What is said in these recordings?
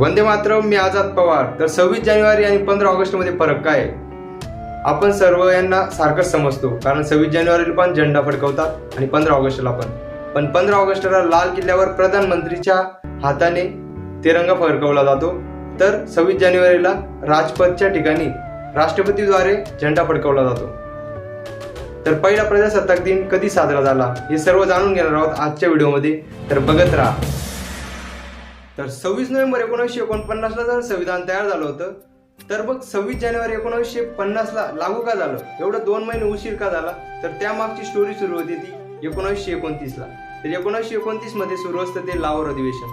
वंदे मातरम मी आझाद पवार. तर सव्वीस जानेवारी आणि पंधरा ऑगस्टमध्ये फरक काय? आहे? आपण सर्व यांना सारखंच समजतो कारण सव्वीस जानेवारीला पण झेंडा फडकवतात आणि पंधरा ऑगस्टला पण. पण पंधरा ऑगस्टला लाल किल्ल्यावर प्रधानमंत्रीच्या हाताने तिरंगा फडकवला जातो. तर सव्वीस जानेवारीला राजपथच्या ठिकाणी राष्ट्रपतीद्वारे झेंडा फडकवला जातो. तर पहिला प्रजासत्ताक दिन कधी साजरा झाला हे सर्व जाणून घेणार आहोत आजच्या व्हिडिओमध्ये. तर बघत राहा. तर सव्वीस नोव्हेंबर एकोणीसशे एकोणपन्नासला जर संविधान तयार झालं होतं तर मग सव्वीस जानेवारी एकोणीसशे पन्नासला लागू का झालं? एवढं दोन महिने उशीर का झाला? तर त्या मागची स्टोरी सुरू होती ती एकोणीसशे एकोणतीसला. तर एकोणीसशे एकोणतीसमध्ये सुरू असतं ते लाहोर अधिवेशन.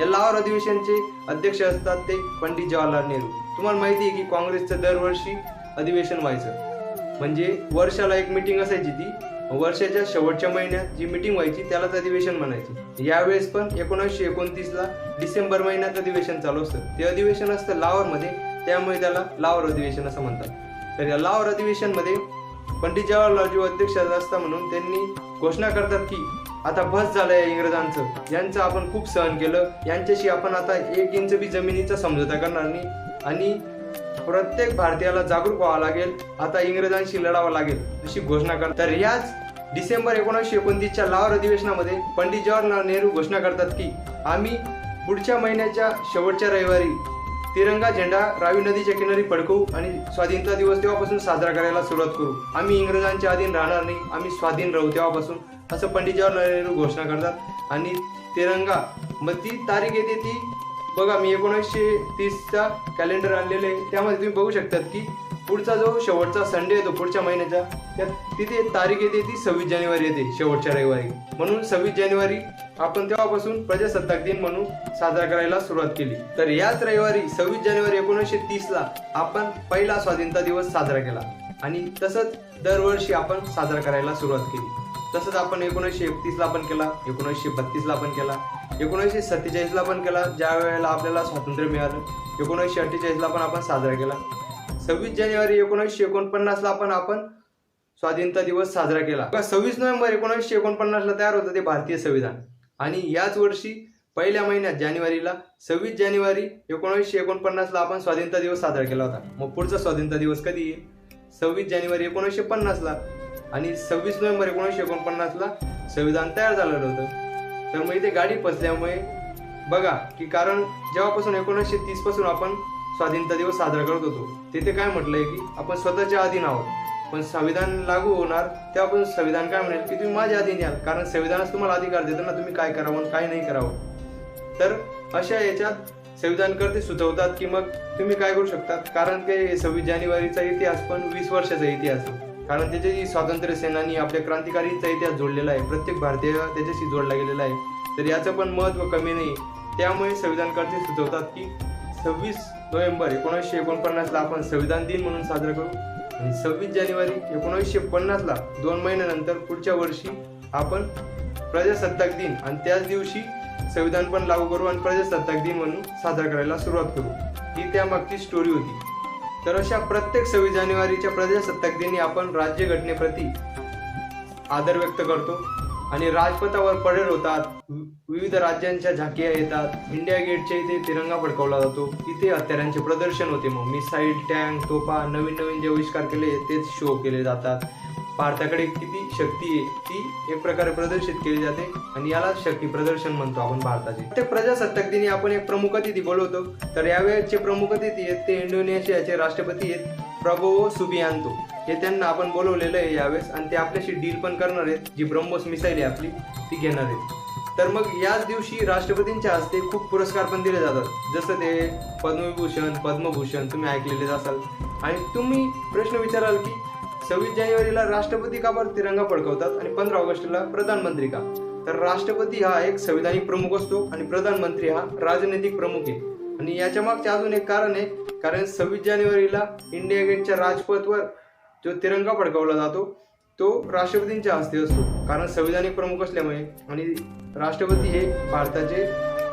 या लाहोर अधिवेशनचे अध्यक्ष असतात ते पंडित जवाहरलाल नेहरू. तुम्हाला माहिती आहे की काँग्रेसचं दरवर्षी अधिवेशन व्हायचं. म्हणजे वर्षाला एक मिटिंग असायची ती. वर्षाच्या शेवटच्या महिन्यात जी मिटिंग व्हायची त्यालाच अधिवेशन म्हणायची. यावेळेस पण एकोणीसशे एकोणतीसला डिसेंबर महिन्यात अधिवेशन चालू असतं. ते अधिवेशन असतं लाहोरमध्ये त्यामुळे त्याला लाहोर अधिवेशन असं म्हणतात. तर या लाहोर अधिवेशनमध्ये पंडित जवाहरलालजी अध्यक्ष असता म्हणून त्यांनी घोषणा करतात की आता बस झालंय इंग्रजांचं. यांचं आपण खूप सहन केलं. यांच्याशी आपण आता एक इंच बी जमिनीचा समझोता करणार नाही. आणि प्रत्येक भारतीयाला जागरूक व्हावं लागेल. आता इंग्रजांशी लढावं लागेल अशी घोषणा कर तर याच डिसेंबर एकोणीसशे एकोणतीसच्या लाहोर अधिवेशनामध्ये पंडित जवाहरलाल नेहरू घोषणा करतात की आम्ही पुढच्या महिन्याच्या शेवटच्या रविवारी तिरंगा झेंडा रावी नदीच्या किनारी फडकवू आणि स्वाधीनता दिवस तेव्हापासून साजरा करायला सुरुवात करू. आम्ही इंग्रजांच्या अधीन राहणार नाही आम्ही स्वाधीन राहू तेव्हापासून असं पंडित जवाहरलाल नेहरू घोषणा करतात. आणि तिरंगा मग ती तारीख येते ती बघा मी एकोणीसशे तीसचा कॅलेंडर आणलेलं आहे. त्यामध्ये तुम्ही बघू शकतात की पुढचा जो शेवटचा संडे येतो पुढच्या महिन्याचा त्यात तिथे तारीख येते ती सव्वीस जानेवारी येते शेवटच्या रविवारी. म्हणून सव्वीस जानेवारी आपण तेव्हापासून प्रजासत्ताक दिन म्हणून साजरा करायला सुरुवात केली. तर याच रविवारी सव्वीस जानेवारी एकोणीसशे तीसला आपण पहिला स्वाधीनता दिवस साजरा केला. आणि तसंच दरवर्षी आपण साजरा करायला सुरुवात केली. तसंच आपण एकोणीसशे एकतीसला पण केला एकोणीसशे बत्तीसला पण केला एकोणीसशे सत्तेचाळीसला पण केला ज्या वेळेला आपल्याला स्वातंत्र्य मिळालं एकोणीसशे अठ्ठेचाळीसला पण आपण साजरा केला. सव्वीस जानेवारी एकोणीसशे एकोणपन्नासला पण आपण स्वाधीनता दिवस साजरा केला. सव्वीस नोव्हेंबर एकोणीसशे एकोणपन्नासला तयार होतं ते भारतीय संविधान. आणि याच वर्षी पहिल्या महिन्यात जानेवारीला सव्वीस जानेवारी एकोणीसशे एकोणपन्नासला आपण स्वाधीनता दिवस साजरा केला होता. मग पुढचा स्वाधीनता दिवस कधी येईल? सव्वीस जानेवारी एकोणीसशे पन्नासला. आणि सव्वीस नोव्हेंबर एकोणीसशे एकोणपन्नासला संविधान तयार झालेलं होतं. तर मग इथे गाडी फसल्यामुळे बघा की कारण जेव्हापासून एकोणीसशे तीसपासून आपण स्वाधीनता दिवस साजरा करत होतो तिथे काय म्हटलंय की आपण स्वतःच्या अधीन आहोत. पण संविधान लागू होणार तेव्हा पण संविधान काय म्हणेल की तुम्ही माझ्या अधीन याल. कारण संविधानच तुम्हाला अधिकार देतं ना तुम्ही काय करावं आणि काय नाही करावं. तर अशा याच्यात संविधानकर्ते सुचवतात की मग तुम्ही काय करू शकतात? कारण ते सव्वीस जानेवारीचा इतिहास पण वीस वर्षाचा इतिहास आहे. कारण त्याच्याशी स्वातंत्र्य सेनानी आपल्या क्रांतिकारीचा इतिहास जोडलेला आहे. प्रत्येक भारतीय त्याच्याशी जोडला गेलेला आहे. तर याचं पण महत्त्व कमी नाही. त्यामुळे संविधानकर्ते सुचवतात की सव्वीस नोव्हेंबर एकोणीसशे एकोणपन्नासला आपण संविधान दिन म्हणून साजरा करू. आणि सव्वीस जानेवारी एकोणीसशे पन्नासला दोन महिन्यानंतर पुढच्या वर्षी आपण प्रजासत्ताक दिन आणि त्याच दिवशी संविधान पण लागू करू आणि प्रजासत्ताक दिन म्हणून साजरा करायला सुरुवात करू. ही त्यामागची स्टोरी होती. तर अशा प्रत्येक सव्वीस जानेवारीच्या प्रजासत्ताक दिनी आपण राज्यघटनेप्रती आदर व्यक्त करतो आणि राजपथावर परेड होतात. विविध राज्यांच्या झाकिया येतात. इंडिया गेटच्या इथे तिरंगा फडकवला जातो. इथे हत्यारांचे प्रदर्शन होते. मग मिसाईल टँक तोफा नवीन नवीन जे आविष्कार केले तेच शो केले जातात. भारताकडे किती शक्ती आहे ती एक प्रकारे प्रदर्शित केली जाते आणि याला शक्ती प्रदर्शन म्हणतो आपण भारताचे. ते प्रजासत्ताक दिनी आपण एक प्रमुख अतिथी बोलवतो. तर यावेळेचे प्रमुख अतिथी आहेत ते इंडोनेशियाचे राष्ट्रपती आहेत प्रबोवो सुबियांतो. हे त्यांना आपण बोलवलेलं आहे यावेळेस आणि ते आपल्याशी डील पण करणार आहेत. जी ब्रह्मोस मिसाईल आहे आपली ती घेणार आहेत. तर मग याच दिवशी राष्ट्रपतींच्या हस्ते खूप पुरस्कार पण दिले जातात. जसं ते पद्मविभूषण पद्मभूषण तुम्ही ऐकलेलेच असाल. आणि तुम्ही प्रश्न विचाराल की सव्वीस जानेवारीला राष्ट्रपती का बरं तिरंगा फडकवतात आणि पंधरा ऑगस्टला प्रधानमंत्री का? तर राष्ट्रपती हा एक संविधानिक प्रमुख असतो आणि प्रधानमंत्री हा राजनैतिक प्रमुख आहे. आणि याच्या मागचे अजून एक कारण आहे कारण सव्वीस जानेवारीला इंडिया गेटच्या राजपथवर जो तिरंगा फडकवला जातो तो राष्ट्रपतींच्या हस्ते असतो. कारण संविधानिक प्रमुख असल्यामुळे आणि राष्ट्रपती हे भारताचे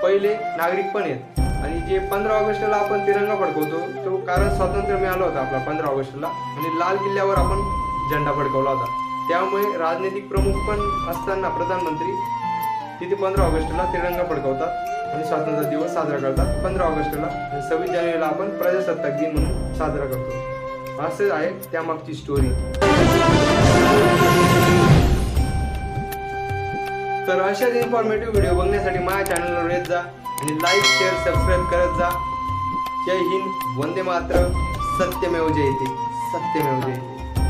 पहिले नागरिक पण आहेत. आणि जे पंधरा ऑगस्टला आपण तिरंगा फडकवतो तो कारण स्वातंत्र्य मिळालं होतं आपला पंधरा ऑगस्टला. आणि लाल किल्ल्यावर आपण झेंडा फडकवला होता. त्यामुळे राजनैतिक प्रमुख पण असताना प्रधानमंत्री तिथे पंधरा ऑगस्टला तिरंगा फडकवतात आणि स्वातंत्र्य दिवस साजरा करतात. पंधरा ऑगस्टला आणि सव्वीस जानेवारीला आपण प्रजासत्ताक दिन म्हणून साजरा करतो. असंच आहे त्यामागची स्टोरी तर अशाच इन्फॉर्मेटिव्ह व्हिडिओ बघण्यासाठी माझ्या चॅनलवर येत जा. आणि लाईक शेअर सबस्क्राईब करत जा. जय हिंद वंदे मात्र सत्यमेव जयते सत्यमेव जयते